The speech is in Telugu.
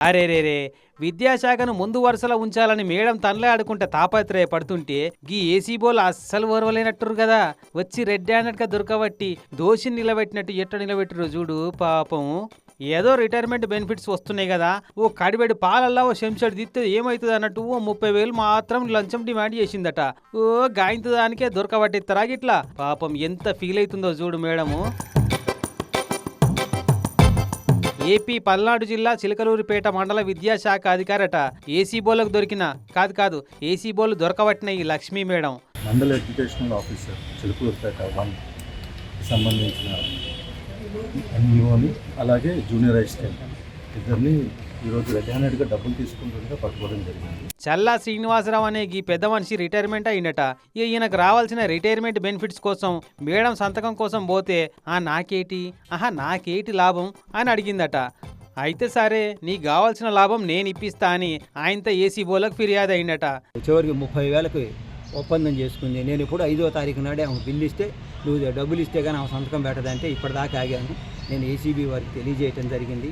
అరేరేరే విద్యాశాఖను ముందు వరుసలో ఉంచాలని మేడం తనలే ఆడుకుంటే తాపత్రయపడుతుంటే గీ ఏసీ బోల్ అస్సలు ఓర్వలేనట్టురు కదా వచ్చి రెడ్ హ్యాండెడ్గా దొరకబట్టి దోషిని నిలబెట్టినట్టు ఎట్ట నిలబెట్టురు చూడు పాపం. ఏదో రిటైర్మెంట్ బెనిఫిట్స్ వస్తున్నాయి కదా ఓ కడిబెడి పాలల్లా ఓ శంషడు దిత్తే ఏమవుతుంది అన్నట్టు ఓ ముప్పై వేలు మాత్రం లంచం డిమాండ్ చేసిందట. ఓ గాయంత దానికే దొరకబట్టిస్తారా ఇట్లా పాపం ఎంత ఫీల్ అవుతుందో చూడు మేడము. ఏపీ పల్నాడు జిల్లా చిలకలూరిపేట మండల విద్యాశాఖ అధికారట. ఏసీ బోలకు దొరికిన కాదు కాదు ఏసీ బోలు దొరకబట్టిన ఈ లక్ష్మీ మేడం. మండల ఎడ్యుకేషనల్ ఆఫీసర్ చిలకలూరిపేట వన్ సంబంధించిన అలాగే జూనియర్ అసిస్టెంట్. ఇద్దరిని ఈరోజు రెడ్ హ్యాండెడ్గా డబ్బులు తీసుకుంటుండగా పట్టుకోవడం జరిగింది. చల్లా శ్రీనివాసరావు అనే ఈ పెద్ద మనిషి రిటైర్మెంట్ అయిందట ఇక ఈయనకు రావాల్సిన రిటైర్మెంట్ బెనిఫిట్స్ కోసం మేడం సంతకం కోసం పోతే ఆ నాకేటి? ఆహా నాకేటి లాభం? అని అడిగిందట. అయితే సరే నీకు కావాల్సిన లాభం నేను ఇప్పిస్తా అని ఆయనతో ఏసీ బోలకు ఫిర్యాదు అయిందట చివరికి ముప్పై వేలకు ఒప్పందం చేసుకుంది. నేను ఇప్పుడు ఐదో తారీఖు నాడే ఆమె బిల్లు ఇస్తే నువ్వు డబ్బులు ఇస్తే కానీ ఆమె సంతకం పెట్టదంటే ఇప్పటిదాకా ఆగాను. నేను ఏసీబీ వారికి తెలియజేయటం జరిగింది.